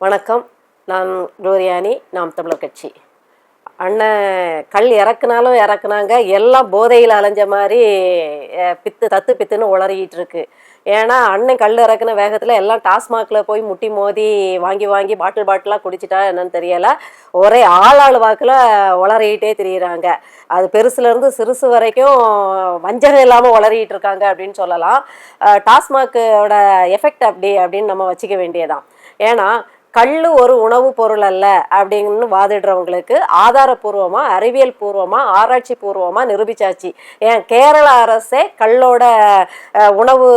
வணக்கம். நான் குளோரியானி நாம் தமிழர் கட்சி. அண்ணன் கல் இறக்குனாலும் இறக்குனாங்க. எல்லாம் போதையில் அலைஞ்ச மாதிரி பித்து தத்து பித்துன்னு உளறிக்கிட்டு இருக்கு. ஏன்னா அண்ணன் கல் இறக்குன வேகத்தில் எல்லாம் டாஸ்மாகில் போய் முட்டி மோதி வாங்கி வாங்கி பாட்டில் பாட்டிலாக குடிச்சிட்டா என்னன்னு தெரியலை. ஒரே ஆள் ஆள் வாக்கில் உளறிக்கிட்டே திரியிறாங்க. அது பெருசுலேருந்து சிறுசு வரைக்கும் வஞ்சகம் இல்லாமல் உளறிக்கிட்டு இருக்காங்க அப்படின்னு சொல்லலாம். அஹ், டாஸ்மாகோட எஃபெக்ட் அப்படி அப்படின்னு நம்ம வச்சுக்க வேண்டியதான் ஏன்னா கல் ஒரு உணவுப் பொருள் அல்ல அப்படின்னு வாதிடுறவங்களுக்கு ஆதாரபூர்வமா அறிவியல் பூர்வமா ஆராய்ச்சி பூர்வமா நிரூபிச்சாச்சு. ஏன்? கேரள அரசே கல்லோட உணவு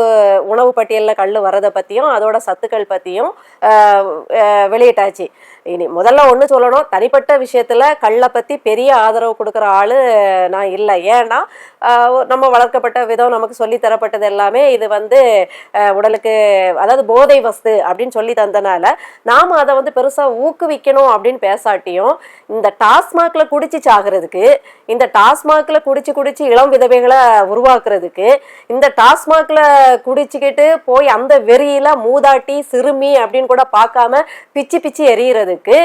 உணவு பட்டியலில் கல் வரதை பற்றியும் அதோட சத்துக்கள் பற்றியும் வெளியிட்டாச்சு. இனி முதல்ல ஒன்று சொல்லணும். தனிப்பட்ட விஷயத்தில் கல்லை பற்றி பெரிய ஆதரவு கொடுக்குற ஆள் நான் இல்லை. ஏன்னா நம்ம வளர்க்கப்பட்ட விதம் நமக்கு சொல்லி தரப்பட்டது எல்லாமே இது வந்து உடலுக்கு அதாவது போதை வஸ்து அப்படின்னு சொல்லி தந்தனால நாம் அதை வந்து பெருசாக ஊக்குவிக்கணும் அப்படின்னு பேசாட்டியும் இந்த டாஸ்மாகில் குடிச்சு சாகிறதுக்கு இந்த டாஸ்மாகில் குடிச்சு குடிச்சு இளம் விதவைகளை உருவாக்குறதுக்கு இந்த டாஸ்மாகில் குடிச்சுக்கிட்டு போய் அந்த வெறியில மூதாட்டி சிறுமி அப்படின்னு கூட பார்க்காம பிச்சு பிச்சு எறிகிறதுக்கு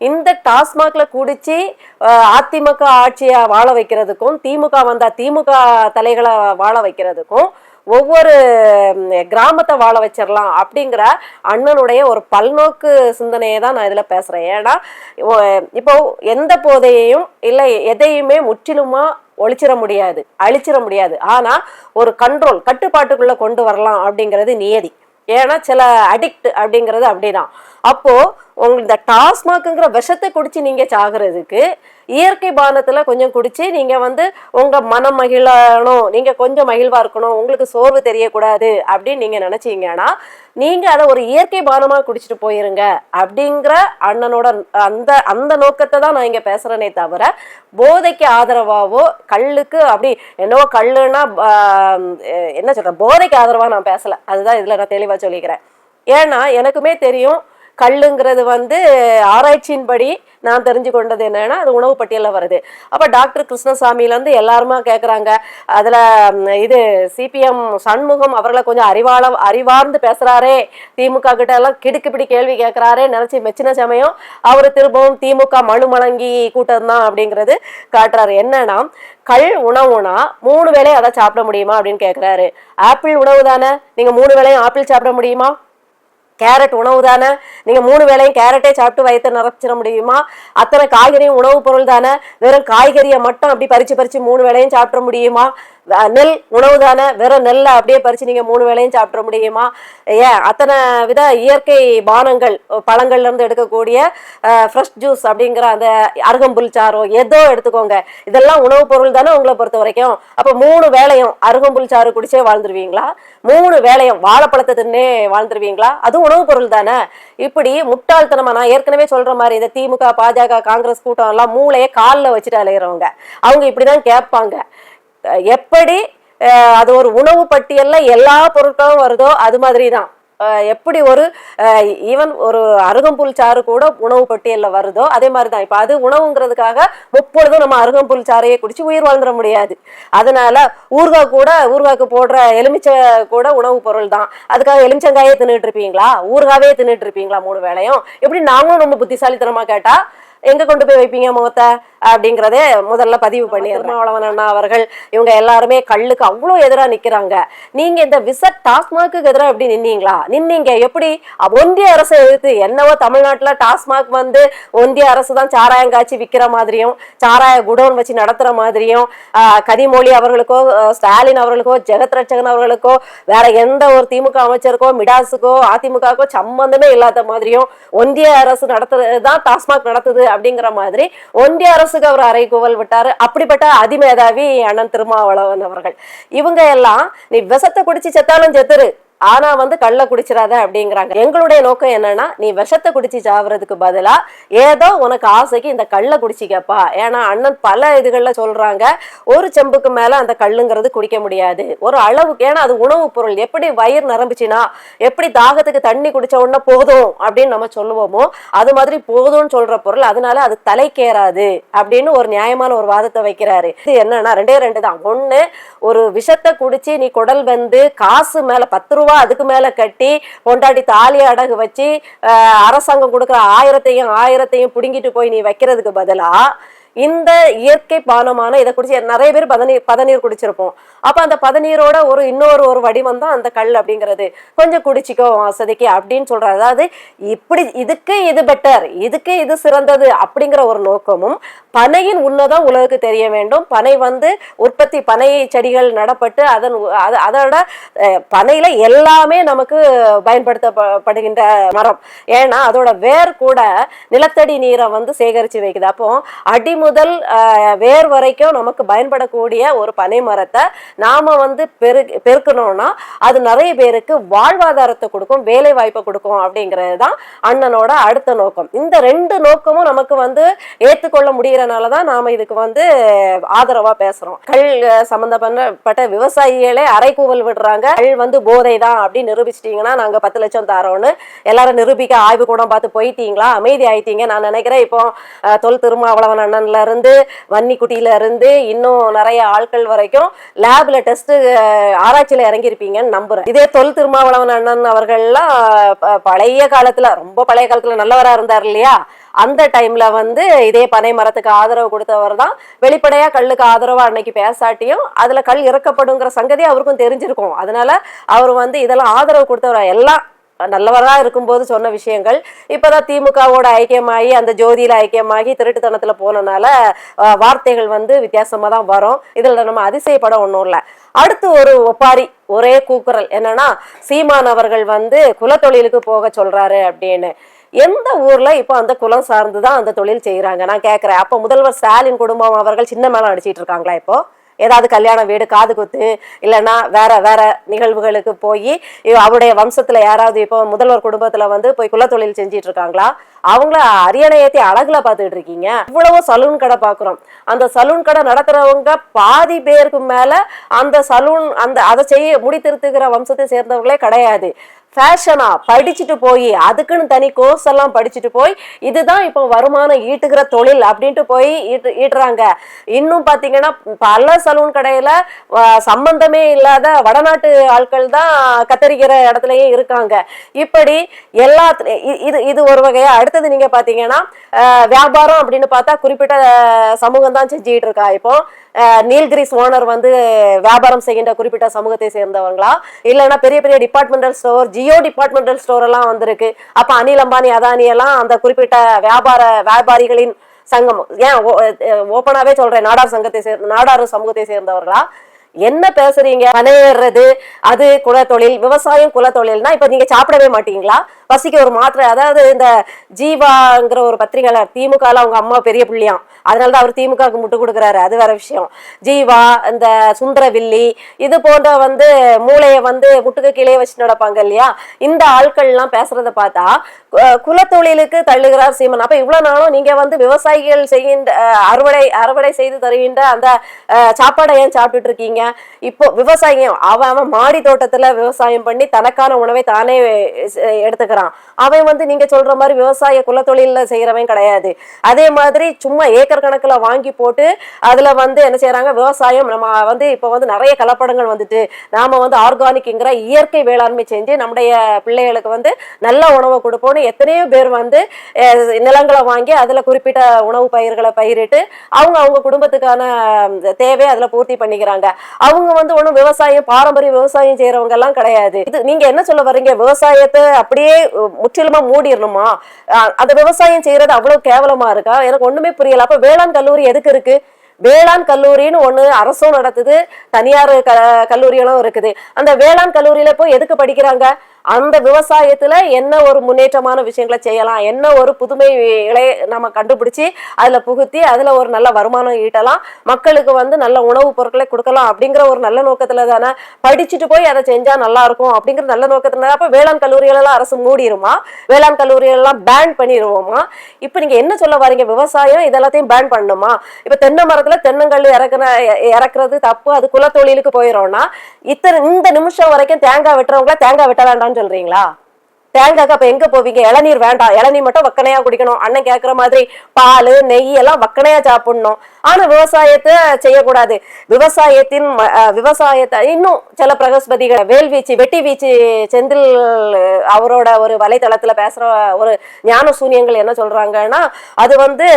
இந்த டாஸ்மாக்ல குடிச்சு அதிமுக ஆட்சியை வாழ வைக்கிறதுக்கும் திமுக வந்தா திமுக தலைகளை வாழ வைக்கிறதுக்கும் ஒவ்வொரு கிராமத்தை வாழ வச்சிடலாம் அப்படிங்கிற அண்ணனுடைய ஒரு பல்நோக்கு சிந்தனையை தான் நான் இதில் பேசுகிறேன் ஏன்னா இப்போ எந்த போதையையும் இல்லை எதையுமே முற்றிலுமா ஒழிச்சிட முடியாது அழிச்சிட முடியாது. ஆனால் ஒரு கண்ட்ரோல் கட்டுப்பாட்டுக்குள்ளே கொண்டு வரலாம் அப்படிங்கிறது நியதி. ஏன்னா சில அடிக்ட் அப்படிங்கிறது அப்படிதான். அப்போது உங்களுக்கு இந்த டாஸ்மாக்குங்கிற விஷத்தை குடிச்சு நீங்கள் சாகுறதுக்கு இயற்கை பானத்தில் கொஞ்சம் குடிச்சு நீங்கள் வந்து உங்கள் மனம் மகிழணும் நீங்கள் கொஞ்சம் மகிழ்வாக இருக்கணும் உங்களுக்கு சோர்வு தெரியக்கூடாது அப்படின்னு நீங்கள் நினச்சிங்கன்னா நீங்கள் அதை ஒரு இயற்கை பானமாக குடிச்சிட்டு போயிருங்க அப்படிங்கிற அண்ணனோட அந்த அந்த நோக்கத்தை தான் நான் இங்கே பேசுறேனே தவிர போதைக்கு ஆதரவாகவோ கல்லுக்கு அப்படி என்னவோ கல்லுன்னா என்ன சொல்கிறேன் போதைக்கு ஆதரவாக நான் பேசலை. அதுதான் இதில் நான் தெளிவாக சொல்லிக்கிறேன். ஏன்னா எனக்குமே தெரியும் கல்லுங்கிறது வந்து ஆராய்ச்சியின்படி நான் தெரிஞ்சு கொண்டது என்னன்னா அது உணவு பட்டியலில் வருது. அப்போ டாக்டர் கிருஷ்ணசாமியிலேருந்து எல்லாருமா கேட்குறாங்க அதில் இது சிபிஎம் சண்முகம் அவர்களை கொஞ்சம் அறிவாள அறிவார்ந்து பேசுகிறாரே திமுக கிட்ட எல்லாம் கிடுக்குப்பிடி கேள்வி கேட்குறாரே நினச்சி மெச்சின சமயம் அவர் திரும்பவும் திமுக மனு மலங்கி கூட்டம் தான் அப்படிங்கிறது காட்டுறாரு. என்னன்னா கல் உணவுனா மூணு வேளையும் அதை சாப்பிட முடியுமா அப்படின்னு கேட்குறாரு ஆப்பிள் உணவு தானே? நீங்கள் மூணு வேளையும் ஆப்பிள் சாப்பிட முடியுமா? கேரட் உணவு தானே? நீங்க மூணு வேளையும் கேரட்டே சாப்பிட்டு வயிற்று நிரப்பிச்சிட முடியுமா? அத்தனை காய்கறியும் உணவுப் பொருள் தானே? வெறும் காய்கறியை மட்டும் அப்படி பறிச்சு பறிச்சு மூணு வேளையும் சாப்பிட முடியுமா? நெல் உணவு தானே வெறும் நெல்லை அப்படியே பறிச்சு நீங்க மூணு வேளையும் சாப்பிட முடியுமா? ஏன்? அத்தனை வித இயற்கை பானங்கள் பழங்கள்ல இருந்து எடுக்கக்கூடிய ஃப்ரெஷ் ஜூஸ் அப்படிங்கிற அந்த அருகம்புல் சாறோ ஏதோ எடுத்துக்கோங்க. இதெல்லாம் உணவுப் பொருள் தானே உங்களை பொறுத்த வரைக்கும். அப்ப மூணு வேளையும் அருகம்புல் சாறு குடிச்சே வாழ்ந்துருவீங்களா? மூணு வேளையும் வாழைப்பழத்தை தின்னே வாழ்ந்துருவீங்களா? அதுவும் உணவுப் பொருள் தானே. இப்படி முட்டாள்தனமா நான் ஏற்கனவே சொல்ற மாதிரி இந்த திமுக பாஜக காங்கிரஸ் கூட்டம் எல்லாம் மூளையை காலில் வச்சுட்டு அலையிறவங்க. அவங்க இப்படிதான் கேட்பாங்க. எப்படி அது ஒரு உணவு பட்டியலில் எல்லா பொருட்களும் வருதோ அது மாதிரி தான் எப்படி ஒரு ஈவன் ஒரு அருகம்புல் சாறு கூட உணவு பட்டியலில் வருதோ அதே மாதிரி தான் இப்போ அது உணவுங்கிறதுக்காக முப்பொழுதும் நம்ம அருகம்புல் சாறையே குடிச்சு உயிர் வாழ்ந்துட முடியாது. அதனால ஊறுகாய் கூட ஊறுகாய்க்கு போடுற எலுமிச்சை கூட உணவு பொருள் தான் அதுக்காக எலுமிச்சங்காயே தின்னுட்டு இருப்பீங்களா? ஊறுகாவே தின்னுட்டு இருப்பீங்களா மூணு வேளையும்? எப்படி நாங்களும் ரொம்ப புத்திசாலித்தனமாக கேட்டால் எங்கே கொண்டு போய் வைப்பீங்க முகத்தை? அப்படிங்கிறதே முதல்ல பதிவு பண்ணி திருமாவளவன் அண்ணா அவர்கள். இவங்க எல்லாருமே கல்லுக்கு அவ்வளோ எதிராக நிக்கிறாங்க. நீங்க இந்த விச டாஸ்மாக்கு எதிராக எப்படி நின்னீங்களா? நின்னீங்க. எப்படி? ஒன்றிய அரசை எதிர்த்து என்னவோ தமிழ்நாட்டுல டாஸ்மாக் வந்து ஒன்றிய அரசு தான் சாராயம் காய்ச்சி விற்கிற மாதிரியும் சாராய குடோன் வச்சு நடத்துற மாதிரியும் ஆஹ், கனிமொழி அவர்களுக்கோ ஸ்டாலின் அவர்களுக்கோ ஜெகத் ரட்சகன் அவர்களுக்கோ வேற எந்த ஒரு திமுக அமைச்சருக்கோ மிடாஸுக்கோ அதிமுகவுக்கோ சம்பந்தமே இல்லாத மாதிரியும் ஒன்றிய அரசு நடத்துறது தான் டாஸ்மாக் நடத்துது அப்படிங்கிற மாதிரி ஒன்றிய அரசுக்கு அவர் அறைகூவல் விட்டாரு. அப்படிப்பட்ட அதிமேதாவி அண்ணன் திருமாவளவன் அவர்கள். இவங்க எல்லாம் நீ விஷத்தை குடிச்சு செத்தாலும் செத்துரு. ஆனா வந்து கள்ள குடிச்சிடாத அப்படிங்கிறாங்க. எங்களுடைய நோக்கம் என்னன்னா நீ விஷத்தை குடிச்சு சாவறதுக்கு பதிலா ஏதோ உனக்கு ஆசைக்கு இந்த கல்லை குடிச்சிக்கப்பா. ஏன்னா அண்ணன் பல இதுகள்ல சொல்றாங்க ஒரு செம்புக்கு மேல அந்த கல்லுங்கிறது குடிக்க முடியாது. ஒரு அளவுக்கு ஏன்னா அது உணவுப் பொருள். எப்படி வயிறு நிரம்பிச்சுன்னா எப்படி தாகத்துக்கு தண்ணி குடிச்ச உடனே போதும் அப்படின்னு நம்ம சொல்லுவோமோ அது மாதிரி போதும்னு சொல்ற பொருள். அதனால அது தலைக்கேறாது அப்படின்னு ஒரு நியாயமான ஒரு வாதத்தை வைக்கிறாரு. இது என்னன்னா ரெண்டே ரெண்டு தான். ஒண்ணு ஒரு விஷத்தை குடிச்சு நீ குடல் வந்து காசு மேல பத்து ரூபா ரூபா அதுக்கு மேல கட்டி பொண்டாட்டி தாலி அடகு வச்சு அரசாங்கம் கொடுக்குற ஆயிரத்தையும் ஆயிரத்தையும் பிடுங்கிட்டு போய் நீ வைக்கிறதுக்கு பதிலாக இந்த இயற்கை பானமான இதை குடிச்சு நிறைய பேர் பதநீர் பதநீர் குடிச்சிருப்போம். அப்ப அந்த பதநீரோட ஒரு இன்னொரு ஒரு வடிவம் தான் அந்த கல் அப்படிங்கிறது. கொஞ்சம் குடிச்சிக்கோ வசதிக்கு அப்படின்னு சொல்றாரு. அதாவது இப்படி இதுக்கு இது பெட்டர் இதுக்கு இது சிறந்தது அப்படிங்கிற ஒரு நோக்கமும் பனையின் உன்னதம் உலகுக்கு தெரிய வேண்டும். பனை வந்து உற்பத்தி பனை செடிகள் நடப்பட்டு அதன் அதோட அஹ், பனையில எல்லாமே நமக்கு பயன்படுத்தப்படுகின்ற மரம். ஏன்னா அதோட வேர் கூட நிலத்தடி நீரை வந்து சேகரித்து வைக்குது. அப்போ அடிமு முதல் வேர் வரைக்கும் நமக்கு பயன்படக்கூடிய ஒரு பனை மரத்தை நாம வந்து பெரு பெருக்கணும்னா அது நிறைய பேருக்கு வாழ்வாதாரத்தை கொடுக்கும் வேலை வாய்ப்பை கொடுக்கும் அப்படிங்கிறது தான் அண்ணனோட அடுத்த நோக்கம். இந்த ரெண்டு நோக்கமும் நமக்கு வந்து ஏற்றுக்கொள்ள முடிகிறனால தான் நாம இதுக்கு வந்து ஆதரவா பேசுறோம். கல் அஹ், சம்பந்தப்பட்ட விவசாயிகளே அரைக்கூவல் விடுறாங்க. கல் வந்து போதை தான் அப்படின்னு நிரூபிச்சிட்டீங்கன்னா நாங்க பத்து லட்சம் தரோன்னு எல்லாரும் நிரூபிக்க ஆய்வு கூடம் பார்த்து போயிட்டீங்களா? அமைதி ஆயிட்டீங்க. நான் நினைக்கிறேன் இப்போ தொல் திருமாவளவன் அண்ணன்ல இருந்து வன்னிக்குட்டியில இருந்து இன்னும் நிறைய ஆட்கள் வரைக்கும் லேப்ல டெஸ்ட் ஆராய்ச்சியில இறங்கியிருப்பீங்கன்னு நம்புறேன். இதே தொல் திருமாவளவன் அண்ணன் அவர்கள்லாம் பழைய காலத்துல ரொம்ப பழைய காலத்துல நல்லவரா இருந்தார் இல்லையா? அந்த டைம்ல வந்து இதே பனை மரத்துக்கு ஆதரவு கொடுத்தவர் தான். வெளிப்படையா கல்லுக்கு ஆதரவா அன்னைக்கு பேசாட்டியும் அதுல கல் இறக்கப்படுங்கிற சங்கதி அவருக்கும் தெரிஞ்சிருக்கும். அதனால அவர் வந்து இதெல்லாம் ஆதரவு கொடுத்தவர் எல்லாம். நல்லவராக இருக்கும்போது சொன்ன விஷயங்கள். இப்போதான் திமுகவோட ஐக்கியமாகி அந்த ஜோதியில் ஐக்கியமாகி திருட்டுத்தனத்தில் போனனால வார்த்தைகள் வந்து வித்தியாசமாக தான் வரும். இதில் நம்ம அதிசயப்பட ஒன்றும் இல்லை. அடுத்து ஒரு ஒப்பாரி ஒரே கூக்குரல். என்னன்னா சீமான் அவர்கள் வந்து குலத்தொழிலுக்கு போக சொல்றாரு அப்படின்னு. எந்த ஊர்ல இப்போ அந்த குலம் சார்ந்து தான் அந்த தொழில் செய்யறாங்க நான் கேட்குறேன் அப்போ முதல்வர் ஸ்டாலின் குடும்பம் அவர்கள் சின்ன மேளம் அடிச்சிட்டு இருக்காங்களா இப்போ? ஏதாவது கல்யாண வீடு காது குத்து இல்லைன்னா வேற வேற நிகழ்வுகளுக்கு போய் அவருடைய வம்சத்துல யாராவது இப்போ முதல்வர் குடும்பத்துல வந்து போய் குலத்தொழில் செஞ்சிட்டு இருக்காங்களா அவங்கள அரியணை ஏத்தி அழகுல பார்த்துட்டு இருக்கீங்க இவ்வளவு சலூன் கடை பார்க்குறோம் அந்த சலூன் கடை நடத்துறவங்க பாதி பேருக்கு மேல அந்த சலூன் அந்த அதை செய்ய முடித்திருத்துகிற வம்சத்தை சேர்ந்தவங்களே கிடையாது. ஃபேஷனா படிச்சுட்டு போய் அதுக்குன்னு தனி கோர்ஸ் எல்லாம் படிச்சுட்டு போய் இதுதான் இப்போ வருமானம் ஈட்டுகிற தொழில் அப்படின்ட்டு போய் ஈட்டு ஈட்டுறாங்க. இன்னும் பார்த்தீங்கன்னா பல சலூன் கடையில சம்பந்தமே இல்லாத வடநாட்டு ஆட்கள் தான் கத்தரிக்கிற இடத்துலயே இருக்காங்க. இப்படி எல்லாத்துல இது இது ஒரு வகையா. அடுத்தது நீங்க பாத்தீங்கன்னா வியாபாரம் அப்படின்னு பார்த்தா குறிப்பிட்ட சமூகம் தான் செஞ்சுட்டு இருக்கா. இப்போ நீல்கிரிஸ் ஓனர் வந்து வியாபாரம் செய்கின்ற குறிப்பிட்ட சமூகத்தை சேர்ந்தவங்களா? இல்லைன்னா பெரிய பெரிய டிபார்ட்மெண்டல் ஸ்டோர் ஜி ஜியோ டிபார்ட்மெண்டல் ஸ்டோர் எல்லாம் வந்திருக்கு. அப்ப அனில் அம்பானி அதானி எல்லாம் அந்த குறிப்பிட்ட வியாபார வியாபாரிகளின் சங்கம். ஏன் ஓப்பனாவே சொல்றேன் நாடார் சங்கத்தை சேர்ந்த நாடார் சமூகத்தை சேர்ந்தவர்களா? என்ன பேசுறீங்க? பனையேறது அது குலத்தொழில் விவசாயம் குலத்தொழில்னா இப்ப நீங்க சாப்பிடவே மாட்டீங்களா? பசிக்கு ஒரு மாத்திரை. அதாவது இந்த ஜீவாங்கிற ஒரு பத்திரிகையாளர் திமுகல அவங்க அம்மா பெரிய பிள்ளையாம். அதனால தான் அவர் திமுகவுக்கு முட்டு கொடுக்குறாரு. அது வேற விஷயம். ஜீவா இந்த சுந்தரவில்லி இது போன்ற வந்து மூளையை வந்து முட்டுக்கு கீழே வச்சு நடப்பாங்க இல்லையா? இந்த ஆட்கள்லாம் பேசுறத பார்த்தா குலத்தொழிலுக்கு தள்ளுகிறார் சீமன். அப்ப இவ்வளவு நாளும் நீங்க வந்து விவசாயிகள் செய்கின்ற அறுவடை அறுவடை செய்து தருகின்ற அந்த சாப்பாடை ஏன் சாப்பிட்டுட்டு இருக்கீங்க? இப்போ விவசாயம் அவன் அவன் மாடி தோட்டத்துல விவசாயம் பண்ணி தனக்கான உணவை தானே அஹ், எடுத்துக்கிறான் அவன் வந்து நீங்க சொல்ற மாதிரி விவசாய குலத்தொழில செய்யறவன் கிடையாது. அதே மாதிரி சும்மா ஏக்கர் கணக்குல வாங்கி போட்டு அதுல வந்து என்ன செய்யறாங்க விவசாயம் நம்ம வந்து இப்போ வந்து நிறைய கலப்படங்கள் வந்துட்டு நாம வந்து ஆர்கானிக்ங்கிற இயற்கை வேளாண்மை செஞ்சு நம்முடைய பிள்ளைகளுக்கு வந்து நல்ல உணவை கொடுப்போம்னு எத்தனையோ பேர் வந்து நிலங்களை வாங்கி அதுல குறிப்பிட்ட உணவு பயிர்களை பயிரிட்டு அவங்க அவங்க குடும்பத்துக்கான தேவையை அதுல பூர்த்தி பண்ணிக்கிறாங்க. அவங்க வந்து ஒண்ணும் விவசாயம் பாரம்பரிய விவசாயம் செய்யறவங்க எல்லாம் கிடையாது. இது நீங்க என்ன சொல்ல வர்றீங்க? விவசாயத்தை அப்படியே முற்றிலுமா மூடிடணுமா அந்த விவசாயம் செய்யறது அவ்வளவு கேவலமா இருக்கா? எனக்கு ஒண்ணுமே புரியல. அப்ப வேளாண் கல்லூரி எதுக்கு இருக்கு? வேளாண் கல்லூரின்னு ஒண்ணு அரசும் நடத்துது தனியார் க கல்லூரிகளும் இருக்குது. அந்த வேளாண் கல்லூரியில போய் எதுக்கு படிக்கிறாங்க? அந்த விவசாயத்துல என்ன ஒரு முன்னேற்றமான விஷயங்களை செய்யலாம் என்ன ஒரு புதுமை இளைய நம்ம கண்டுபிடிச்சு அதுல புகுத்தி அதுல ஒரு நல்ல வருமானம் ஈட்டலாம் மக்களுக்கு வந்து நல்ல உணவுப் பொருட்களை கொடுக்கலாம் அப்படிங்கிற ஒரு நல்ல நோக்கத்துல தானே படிச்சுட்டு போய் அதை செஞ்சா நல்லா இருக்கும் அப்படிங்கிற நல்ல நோக்கத்துல அப்ப வேளாண் கல்லூரிகள் எல்லாம் அரசு மூடிருமா? வேளாண் கல்லூரிகள் எல்லாம் பேன் பண்ணிடுவோமா இப்ப நீங்க என்ன சொல்ல வரீங்க? விவசாயம் இதெல்லாத்தையும் பேன் பண்ணணுமா இப்ப தென்னை மரத்துல தென்னங்கல் இறக்குற இறக்குறது தப்பு அது குலத்தொழிலுக்கு போயிடும்னா இத்தனை இந்த நிமிஷம் வரைக்கும் தேங்காய் வெட்டுறவங்கள தேங்காய் வெட்ட வேண்டாம்னு சொல்றீங்களா? தேங்காய்க்கு அப்ப எங்க போவீங்க? இளநீர் வேண்டாம். இளநீர் மட்டும் வக்கனையா குடிக்கணும். அண்ணன் கேக்குற மாதிரி பால் நெய் எல்லாம் வக்கனையா சாப்பிடணும். ஆனா விவசாயத்தை செய்யக்கூடாது. விவசாயத்தின் விவசாயத்தை இன்னும் சில பிரகஸ்பதிகள் வேல்வீச்சு வெட்டி வீச்சு செந்தில் அவரோட ஒரு வலைத்தளத்துல பேசுற ஒரு ஞான சூனியங்கள் என்ன சொல்றாங்கன்னா அது வந்து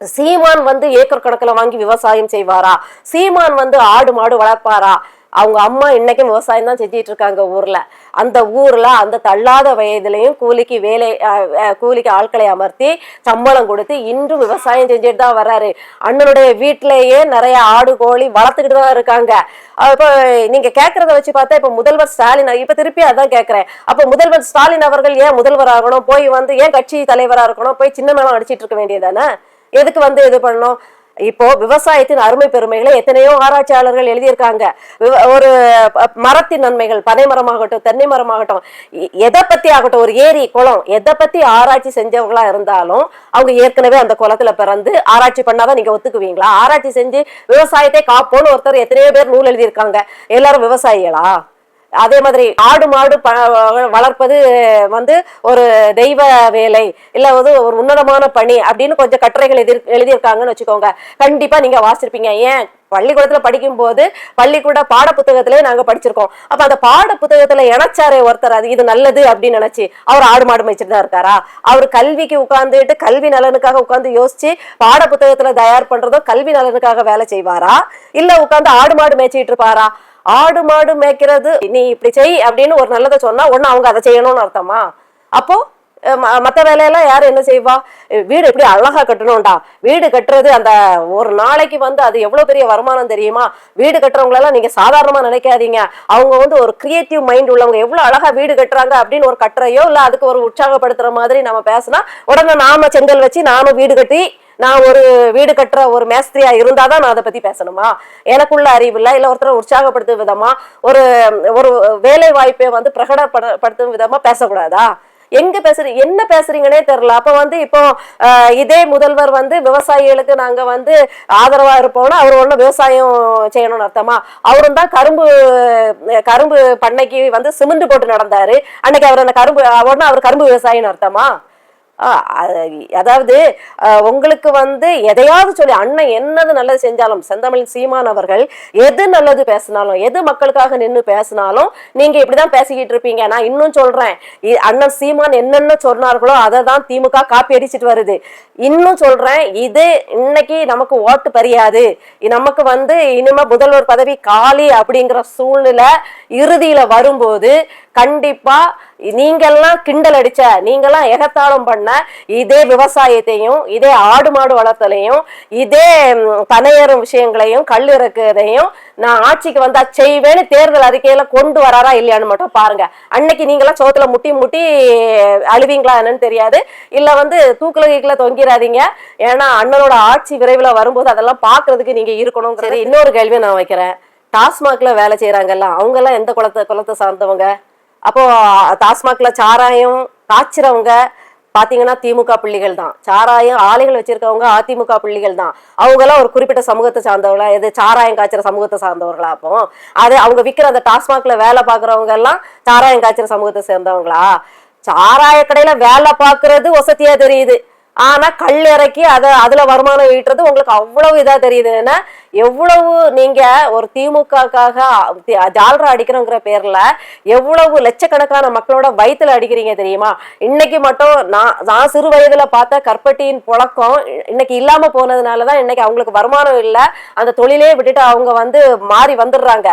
சீமான் வந்து ஏக்கர் கணக்குல வாங்கி விவசாயம் செய்வாரா? சீமான் வந்து ஆடு மாடு வளர்ப்பாரா? அவங்க அம்மா இன்னைக்கும் விவசாயம் தான் செஞ்சிட்டு இருக்காங்க ஊர்ல. அந்த ஊர்ல அந்த தள்ளாத வயதுலையும் கூலிக்கு வேலை கூலிக்கு ஆட்களை அமர்த்தி சம்பளம் கொடுத்து இன்றும் விவசாயம் செஞ்சுட்டு தான் வர்றாரு. அண்ணனுடைய வீட்டிலேயே நிறைய ஆடு கோழி வளர்த்துக்கிட்டு தான் இருக்காங்க. இப்போ நீங்க கேட்கறத வச்சு பார்த்தா இப்ப முதல்வர் ஸ்டாலின் இப்ப திருப்பி அதான் கேக்குறேன். அப்ப முதல்வர் ஸ்டாலின் அவர்கள் ஏன் முதல்வர் ஆகணும் போய் வந்து ஏன் கட்சி தலைவரா இருக்கணும்? போய் சின்ன மேளம் அடிச்சிட்டு இருக்க வேண்டியதானே எதுக்கு வந்து இது பண்ணணும்? இப்போ விவசாயத்தின் அருமை பெருமைகளை எத்தனையோ ஆராய்ச்சியாளர்கள் எழுதியிருக்காங்க. விவ- ஒரு மரத்தின் நன்மைகள் பனை மரமாகட்டும் தென்னை மரமாகட்டும் எ- எதை பத்தி ஆகட்டும் ஒரு ஏரி குளம் எதை பத்தி ஆராய்ச்சி செஞ்சவங்களா இருந்தாலும் அவங்க ஏற்கனவே அந்த குளத்துல பிறந்து ஆராய்ச்சி பண்ணாதான் நீங்க ஒத்துக்குவீங்களா? ஆராய்ச்சி செஞ்சு விவசாயத்தை காப்போன்னு ஒருத்தர் எத்தனையோ பேர் நூல் எழுதியிருக்காங்க. எல்லாரும் விவசாயிகளா? அதே மாதிரி ஆடு மாடு ப- வளர்ப்பது வந்து ஒரு தெய்வ வேலை இல்ல வந்து ஒரு உன்னதமான பணி அப்படின்னு கொஞ்சம் கட்டுரைகள் எதிர் எழுதியிருக்காங்கன்னு வச்சுக்கோங்க. கண்டிப்பா நீங்க வாசிருப்பீங்க ஏன்? பள்ளிக்கூடத்துல படிக்கும் போது பள்ளிக்கூட பாட புத்தகத்திலே நாங்க படிச்சிருக்கோம். அப்ப அந்த பாட புத்தகத்துல இணைச்சாரே ஒருத்தர். அது இது நல்லது அப்படின்னு நினைச்சு அவர் ஆடு மாடு மேய்ச்சிட்டு தான் இருக்காரா? அவர் கல்விக்கு உட்கார்ந்துட்டு கல்வி நலனுக்காக உட்கார்ந்து யோசிச்சு பாட புத்தகத்துல தயார் பண்றதோ கல்வி நலனுக்காக வேலை செய்வாரா? இல்ல உட்கார்ந்து ஆடு மாடு மேய்ச்சிட்டு இருப்பாரா? ஆடு மாடு மேய்க்கிறது நீ இப்படி செய் அப்படின்னு ஒரு நல்லதை சொன்னா ஒண்ணு அவங்க அதை செய்யணும்னு அர்த்தமா? அப்போ மற்ற ம- வேலையெல்லாம் யார் என்ன செய்வா? வீடு எப்படி அழகா கட்டணும்டா. வீடு கட்டுறது அந்த ஒரு நாளைக்கு வந்து அது எவ்வளவு பெரிய வருமானம் தெரியுமா? வீடு கட்டுறவங்களெல்லாம் நீங்க சாதாரணமா நினைக்காதீங்க. அவங்க வந்து ஒரு கிரியேட்டிவ் மைண்ட் உள்ளவங்க. எவ்வளவு அழகா வீடு கட்டுறாங்க அப்படின்னு ஒரு கட்டுறையோ இல்ல அதுக்கு ஒரு உற்சாகப்படுத்துற மாதிரி நம்ம பேசினா உடனே நாம செங்கல் வச்சு நானும் வீடு கட்டி நான் ஒரு வீடு கட்டுற ஒரு மேஸ்திரியா இருந்தாதான் நான் அதை பத்தி பேசணுமா? எனக்குள்ள அறிவு இல்ல இல்ல ஒருத்தரை உற்சாகப்படுத்தும் விதமா ஒரு ஒரு வேலை வாய்ப்பை வந்து பிரகடப்படுத்தும் விதமா பேசக்கூடாதா? எங்க பேசுறீங்க என்ன பேசுறீங்கன்னே தெரியல. அப்ப வந்து இப்போ இதே முதல்வர் வந்து விவசாயிகளுக்கு நாங்க வந்து ஆதரவா இருப்போம்னா அவர் ஒன்றும் விவசாயம் செய்யணும்னு அர்த்தமா? அவரும் தான் கரும்பு கரும்பு பண்ணைக்கு வந்து சிமெண்ட் போட்டு நடந்தாரு. அன்னைக்கு அவர் அந்த கரும்பு உடனே அவர் கரும்பு விவசாயின்னு அர்த்தமா? அதாவது உங்களுக்கு வந்து எதையாவது சொல்லி அண்ணன் என்னது நல்லது செஞ்சாலும் செந்தமிழ் சீமான் அவர்கள் எது நல்லது பேசினாலும் எது மக்களுக்காக நின்று பேசினாலும் நீங்க இப்படிதான் பேசிக்கிட்டு இருப்பீங்க. நான் இன்னும் சொல்றேன் இ- அண்ணன் சீமான் என்னென்ன சொன்னார்களோ அதை தான் திமுக காப்பி அடிச்சிட்டு வருது. இன்னும் சொல்றேன் இது இன்னைக்கு நமக்கு ஓட்டு பறியாது. நமக்கு வந்து இனிமே முதல்வர் பதவி காலி அப்படிங்கிற சூழ்நிலை இறுதியில வரும்போது கண்டிப்பா நீங்கெல்லாம் கிண்டல் அடிச்ச நீங்கெல்லாம் எகத்தாளம் பண்ண இதே விவசாயத்தையும் இதே ஆடு மாடு வளர்த்தலையும் இதே பனையேறும் விஷயங்களையும் கல் இறக்குறதையும் நான் ஆட்சிக்கு வந்தா செய்வேன்னு தேர்தல் அறிக்கையில கொண்டு வராரா இல்லையான்னு மட்டும் பாருங்க. அன்னைக்கு நீங்களாம் சோத்துல முட்டி முட்டி அழுவீங்களா என்னன்னு தெரியாது. இல்ல வந்து தூக்குல கீழ தொங்கிடாதீங்க ஏன்னா அண்ணனோட ஆட்சி விரைவில் வரும்போது அதெல்லாம் பாக்குறதுக்கு நீங்க இருக்கணும் இன்னொரு கேள்வி நான் வைக்கிறேன். டாஸ்மாக்ல வேலை செய்யறாங்கல்ல அவங்க எல்லாம் எந்த குலத்தை குலத்தை சார்ந்தவங்க? அப்போ டாஸ்மாக்ல சாராயம் காய்ச்சறவங்க பாத்தீங்கன்னா திமுக பிள்ளைகள் தான். சாராயம் ஆலைகள் வச்சிருக்கவங்க அதிமுக பிள்ளைகள் தான். அவங்க எல்லாம் ஒரு குறிப்பிட்ட சமூகத்தை சார்ந்தவங்களா? எது சாராயம் காய்ச்சற சமூகத்தை சார்ந்தவர்களா அப்போ? அது அவங்க விற்கிற அந்த டாஸ்மாக்ல வேலை பாக்குறவங்க எல்லாம் சாராயம் காய்ச்சற சமூகத்தை சேர்ந்தவங்களா? சாராய கடையில வேலை பாக்குறது வசதியா தெரியுது. ஆனா கல் இறக்கி அதை அதுல வருமானம் ஈட்டுறது உங்களுக்கு அவ்வளவு இதா தெரியுது ஏன்னா எவ்வளவு நீங்க ஒரு திமுகக்காக ஜால்ரா அடிக்கிறோங்கிற பேர்ல எவ்வளவு லட்சக்கணக்கான மக்களோட வயிற்றுல அடிக்கிறீங்க தெரியுமா? இன்னைக்கு மட்டும் நான் நான் சிறு வயதுல பார்த்த கற்பட்டியின் புழக்கம் இன்னைக்கு இல்லாம போனதுனாலதான் இன்னைக்கு அவங்களுக்கு வருமானம் இல்லை. அந்த தொழிலே விட்டுட்டு அவங்க வந்து மாறி வந்துடுறாங்க.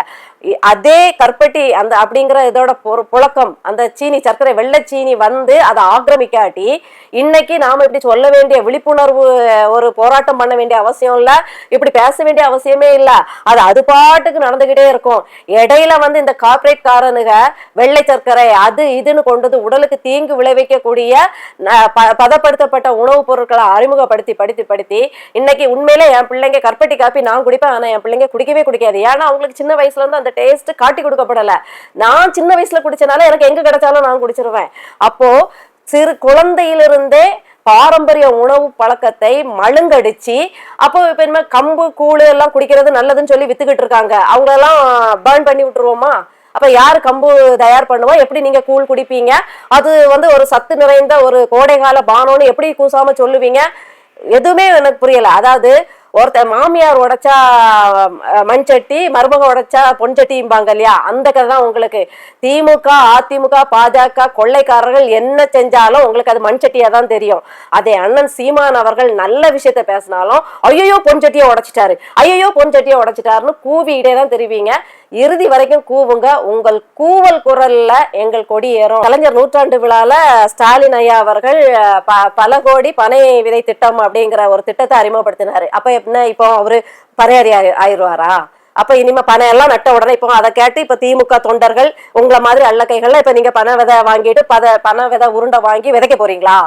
அதே கற்பட்டி அந்த அப்படிங்கிற இதோட பொரு- புழக்கம் அந்த சீனி சர்க்கரை வெள்ளை சீனி வந்து அதை ஆக்கிரமிக்காட்டி இன்னைக்கு நாம இப்படி சொல்ல வேண்டிய விழிப்புணர்வு ஒரு போராட்டம் பண்ண வேண்டிய அவசியம் இல்லை. இப்படி பேச வேண்டிய அவசியமே இல்ல. அது அது பாட்டுக்கு நடந்துகிட்டே இருக்கும். இடையில வந்து இந்த கார்பரேட் காரனுக வெள்ளை சர்க்கரை அது இதுன்னு கொண்டது உடலுக்கு தீங்கு விளைவிக்கக்கூடிய பதப்படுத்தப்பட்ட உணவுப் பொருட்களை அறிமுகப்படுத்தி படுத்தி படுத்தி இன்னைக்கு உண்மையிலே என் பிள்ளைங்க கற்பட்டி காப்பி நான் குடிப்பேன். ஆனா என் பிள்ளைங்க குடிக்கவே குடிக்காது. ஏன்னா அவங்களுக்கு சின்ன வயசுல இருந்து அந்த டேஸ்ட் காட்டி கொடுக்கப்படல. நான் சின்ன வயசுல குடிச்சனால எனக்கு எங்க கிடைச்சாலும் நான் குடிச்சிருவேன். அப்போ சிறு குழந்தையிலிருந்தே பாரம்பரிய உணவு பழக்கத்தை மழுங்கடிச்சு அப்போ இப்ப என்ன கம்பு கூழ் எல்லாம் குடிக்கிறது நல்லதுன்னு சொல்லி வித்துக்கிட்டு இருக்காங்க. அவங்க எல்லாம் பேர்ன் பண்ணி விட்டுருவோமா? அப்ப யார் கம்பு தயார் பண்ணுவோம் எப்படி நீங்க கூழ் குடிப்பீங்க? அது வந்து ஒரு சத்து நிறைந்த ஒரு கோடைகால பானம்னு எப்படி கூசாம சொல்லுவீங்க? எதுவுமே எனக்கு புரியல. அதாவது ஒருத்தர் மாமியார் உடைச்சா மண்சட்டி மண் சட்டி மருமக உடைச்சா பொன் சட்டிம்பாங்க இல்லையா? அந்த கதை தான் உங்களுக்கு. திமுக அதிமுக பாஜக கொள்ளைக்காரர்கள் என்ன செஞ்சாலும் உங்களுக்கு அது மண் சட்டியா தான் தெரியும். அதே அண்ணன் சீமான் அவர்கள் நல்ல விஷயத்த பேசினாலும் ஐயோ பொன் சட்டியை உடைச்சிட்டாரு. ஐயோ பொன் சட்டியை உடைச்சிட்டாருன்னு கூவிகிட்டே தான் தெரிவிங்க. இறுதி வரைக்கும் கூவுங்க. உங்கள் கூவல் குரல்ல எங்கள் கொடி ஏறும். கலைஞர் நூற்றாண்டு விழால ஸ்டாலின் ஐயா அவர்கள் ப- பல கோடி பனை விதை திட்டம் அப்படிங்கிற ஒரு திட்டத்தை அறிமுகப்படுத்தினாரு. அப்ப என்ன இப்போ அவரு பனையாரி ஆயிடுவாரா? ஆயிருவாரா அப்ப இனிமே பனை எல்லாம் நட்ட உடனே இப்போ அதை கேட்டு இப்ப திமுக தொண்டர்கள் உங்களை மாதிரி அல்லக்கைகள்ல இப்ப நீங்க பனை விதை வாங்கிட்டு பத பனை விதை உருண்டை வாங்கி விதைக்க போறீங்களா?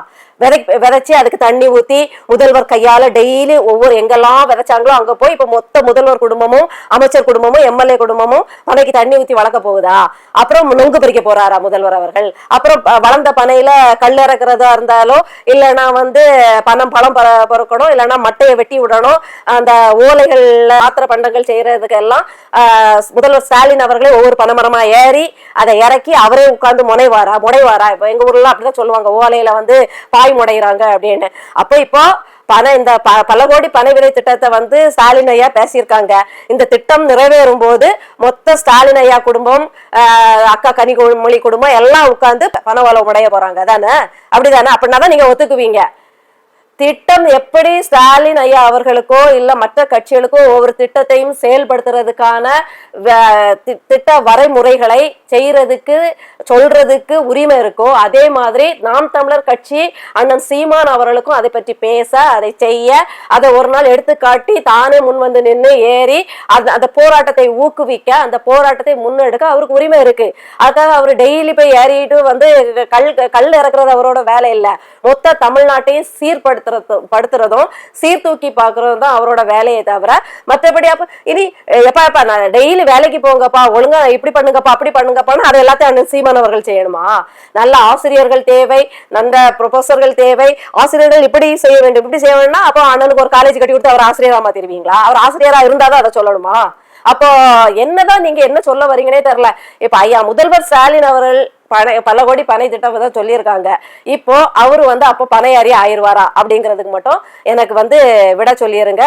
விதை விதைச்சி அதுக்கு தண்ணி ஊத்தி முதல்வர் கையால டெய்லி ஒவ்வொரு எங்கெல்லாம் விதைச்சாங்களோ அங்க போய் இப்ப மொத்த முதல்வர் குடும்பமும் அமைச்சர் குடும்பமும் எம்எல்ஏ குடும்பமும் பனைக்கு தண்ணி ஊத்தி வளர்க்க போகுதா? அப்புறம் நுங்கு பறிக்க போறாரா முதல்வர் அவர்கள்? அப்புறம் வளர்ந்த பனையில கல் இறக்குறதா இருந்தாலோ இல்லைன்னா வந்து பணம் பழம் பொறுக்கணும் இல்லைன்னா மட்டையை வெட்டி விடணும் அந்த ஓலைகள்ல ஆத்திர பண்டங்கள் செய்யறதுக்கு எல்லாம் ஆஹ், முதல்வர் ஸ்டாலின் அவர்களே ஒவ்வொரு பனைமரமா ஏறி அதை இறக்கி அவரே உட்கார்ந்து முனைவாரா முனைவாரா? இப்ப எங்க ஊர்ல அப்படிதான் சொல்லுவாங்க. ஓலையில வந்து பாய் முடைகிறாங்க அப்படின்னு. அப்ப இப்போ பண இந்த ப- பல கோடி பனை விலை திட்டத்தை வந்து ஸ்டாலின் ஐயா பேசியிருக்காங்க. இந்த திட்டம் நிறைவேறும் போது மொத்த ஸ்டாலின் ஐயா குடும்பம் அக்கா கனி மொழி குடும்பம் எல்லாம் உட்கார்ந்து பண உடைய போறாங்க. தானே அப்படிதானே? அப்படின்னா தான் நீங்க ஒத்துக்குவீங்க. திட்டம் எப்படி ஸ்டாலின் ஐயா அவர்களுக்கோ இல்ல மற்ற கட்சிகளுக்கோ ஒவ்வொரு திட்டத்தையும் செயல்படுத்துறதுக்கான தி- திட்ட வரைமுறைகளை செய்யறதுக்கு சொல்றதுக்கு உரிமை இருக்கோ அதே மாதிரி நாம் தமிழர் கட்சி அண்ணன் சீமான் அவர்களுக்கும் அதை பற்றி பேச அதை செய்ய அதை ஒரு நாள் எடுத்துக்காட்டி தானே முன் வந்து நின்று ஏறி அந்த அந்த போராட்டத்தை ஊக்குவிக்க அந்த போராட்டத்தை முன்னெடுக்க அவருக்கு உரிமை இருக்கு. அதுக்காக அவர் டெய்லி போய் ஏறிட்டு வந்து கல் கல் இறக்குறது அவரோட வேலை இல்லை. மொத்த தமிழ்நாட்டையும் சீர்படுத்துறது படுத்துறதும் சீர்தூக்கி பார்க்கறதும் தான் அவரோட வேலையை தவிர மற்றபடி அப்ப இனி எப்பா எப்பா நான் டெய்லி வேலைக்கு போங்கப்பா ஒழுங்கா இப்படி பண்ணுங்கப்பா அப்படி பண்ணுங்கப்பான்னு அது எல்லாத்தையும் அண்ணன் சீமான் அவர்கள் செய்யணுமா? நல்ல ஆசிரியர்கள் தேவை நல்ல ப்ரொஃபஸர்கள் தேவை ஆசிரியர்கள் இப்படி செய்ய வேண்டும் இப்படி செய்ய வேணும்னா அப்போ அண்ணனுக்கு ஒரு காலேஜ் கட்டி கொடுத்து அவர் ஆசிரியரா மாத்திருவீங்களா அவர் ஆசிரியரா இருந்தாதான் அதை சொல்லணுமா? அப்போ என்னதான் நீங்க என்ன சொல்ல வரீங்கன்னே தெரியல. இப்ப ஐயா முதல்வர் ஸ்டாலின் அவர்கள் பனை பல கோடி பனை திட்டம் தான் சொல்லியிருக்காங்க. இப்போ அவரு வந்து அப்போ பனையாரி ஆயிருவாரா அப்படிங்கிறதுக்கு மட்டும் எனக்கு வந்து விட சொல்லிருங்க.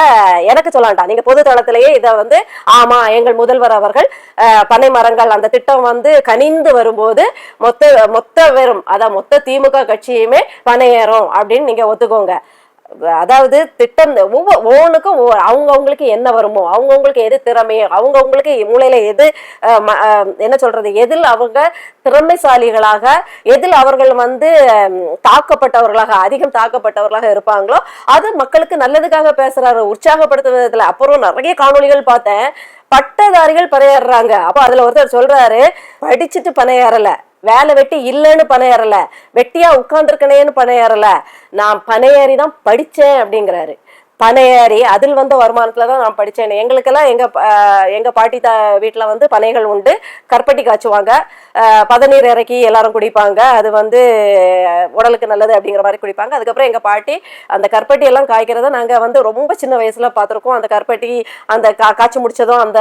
எனக்கு சொல்லலாம்டா. நீங்க பொது தளத்திலேயே இதை வந்து ஆமா எங்கள் முதல்வர் அவர்கள் பனை மரங்கள் அந்த திட்டம் வந்து கனிந்து வரும்போது மொத்த மொத்த வெறும் அதான் மொத்த திமுக கட்சியுமே பனையேறும் அப்படின்னு நீங்க ஒத்துக்கோங்க. அதாவது திட்டம் ஒவ்வொரு ஒவ்வொன்றுக்கும் ஒவ்வொரு அவங்கவுங்களுக்கு என்ன வருமோ அவங்கவுங்களுக்கு எது திறமையோ அவங்கவுங்களுக்கு மூளையில எது ம- என்ன சொல்றது எதில் அவங்க திறமைசாலிகளாக எதில் அவர்கள் வந்து தாக்கப்பட்டவர்களாக அதிகம் தாக்கப்பட்டவர்களாக இருப்பாங்களோ அது மக்களுக்கு நல்லதுக்காக பேசுறாரு உற்சாகப்படுத்துவதில். அப்புறம் நிறைய காணொலிகள் பார்த்தேன். பட்டதாரிகள் பணையாடுறாங்க அப்போ அதில் ஒருத்தர் சொல்றாரு படிச்சுட்டு பணையாறலை வேலை வெட்டி இல்லைன்னு பணையேறல வெட்டியா உட்கார்ந்துருக்கனேன்னு ஏறல. நான் பணையேறி தான் படிச்சேன் அப்படிங்கிறாரு. பனையேறி அதில் வந்த வருமானத்துல தான் நான் படித்தேன் எங்களுக்கெல்லாம் எங்க எங்கள் எங்க பாட்டி த வீட்டில் வந்து பனைகள் உண்டு. கற்பட்டி காய்ச்சுவாங்க. பதநீர் இறக்கி எல்லாரும் குடிப்பாங்க. அது வந்து உடலுக்கு நல்லது அப்படிங்கிற மாதிரி குடிப்பாங்க. அதுக்கப்புறம் எங்க பாட்டி அந்த கற்பட்டி எல்லாம் காய்க்கிறத நாங்கள் வந்து ரொம்ப சின்ன வயசுல பார்த்துருக்கோம். அந்த கற்பட்டி அந்த கா காய்ச்சி முடிச்சதும் அந்த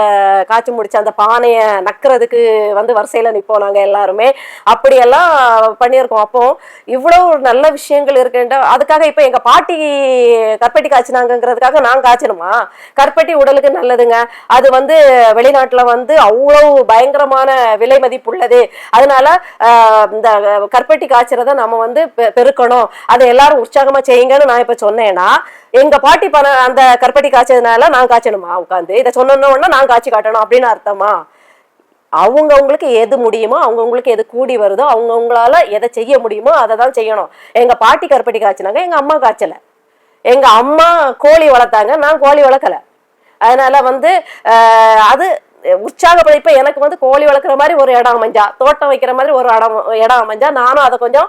காய்ச்சி முடிச்ச அந்த பானையை நக்கிறதுக்கு வந்து வரிசையில் நிற்போம் நாங்கள் எல்லாருமே. அப்படியெல்லாம் பண்ணியிருக்கோம். அப்போ இவ்வளோ நல்ல விஷயங்கள் இருக்குன்ற அதுக்காக இப்போ எங்கள் பாட்டி கற்பட்டி காய்ச்சினாங்கிறதுக்காக நான் காய்ச்சணுமா? கற்பட்டி உடலுக்கு நல்லதுங்க. அது வந்து வெளிநாட்டில் வந்து அவ்வளவு பயங்கரமான விலை மதிப்புள்ளது. அதனால இந்த கற்பட்டி காய்ச்சறத நம்ம வந்து பெ- பெருக்கணும். அதை எல்லாரும் உற்சாகமா செய்யுங்கன்னு நான் இப்ப சொன்னேன்னா எங்க பாட்டி பண அந்த கற்பட்டி காய்ச்சதுனால நான் காய்ச்சணுமா? உட்காந்து இதை சொன்னோன்னா நான் காய்ச்சி காட்டணும் அப்படின்னு அர்த்தமா? அவங்கவுங்களுக்கு எது முடியுமோ அவங்கவுங்களுக்கு எது கூடி வருதோ அவங்கவுங்களால எதை செய்ய முடியுமோ அதை தான் செய்யணும். எங்க பாட்டி கருப்பட்டி காய்ச்சினாங்க எங்க அம்மா காய்ச்சல. எங்கள் அம்மா கோழி வளர்த்தாங்க நான் கோழி வளர்க்கல. அதனால் வந்து அது உற்சாகப்பட எனக்கு வந்து கோழி வளர்க்குற மாதிரி ஒரு இடம் அமைஞ்சா தோட்டம் வைக்கிற மாதிரி ஒரு இடம் இடம் அமைஞ்சா நானும் அதை கொஞ்சம்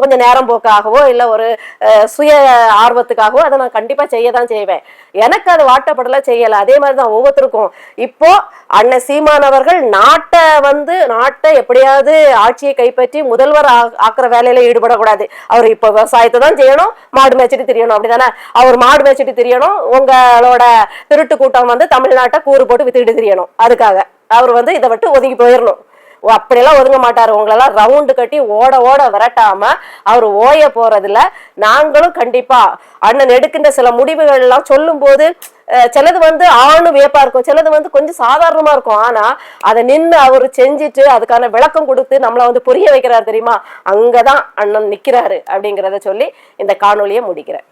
கொஞ்சம் நேரம் போக்காகவோ இல்லை ஒரு சுய ஆர்வத்துக்காகவோ அதை நான் கண்டிப்பாக செய்ய தான் செய்வேன். எனக்கு அது வாட்டப்படல செய்யலை. அதே மாதிரி தான் ஒவ்வொருத்தருக்கும். இப்போ அண்ணன் சீமானவர்கள் நாட்டை வந்து நாட்டை எப்படியாவது ஆட்சியை கைப்பற்றி முதல்வர் ஆ- ஆக்குற வேலையில ஈடுபடக்கூடாது. அவர் இப்போ விவசாயத்தை தான் செய்யணும் மாடு மேய்ச்சிட்டு திரியணும் அப்படிதானே? அவர் மாடு மேய்ச்சிட்டு திரியணும் உங்களோட திருட்டு கூட்டம் வந்து தமிழ்நாட்டை கூறு போட்டு வித்துக்கிட்டு திரியணும். அதுக்காக அவர் வந்து இதை விட்டு ஒதுங்கி போயிடணும் அப்படியெல்லாம் ஒதுங்க மாட்டாரு. உங்களெல்லாம் ரவுண்டு கட்டி ஓட ஓட விரட்டாம அவர் ஓய போறதுல நாங்களும் கண்டிப்பா அண்ணன் எடுக்கின்ற சில முடிவுகள் எல்லாம் சொல்லும்போது போது சிலது வந்து ஆணு வியப்பா இருக்கும். சிலது வந்து கொஞ்சம் சாதாரணமா இருக்கும். ஆனா அதை நின்று அவர் செஞ்சுட்டு அதுக்கான விளக்கம் கொடுத்து நம்மளை வந்து புரிய வைக்கிறார் தெரியுமா? அங்கதான் அண்ணன் நிக்கிறாரு அப்படிங்கிறத சொல்லி இந்த காணொலியை முடிக்கிறேன்.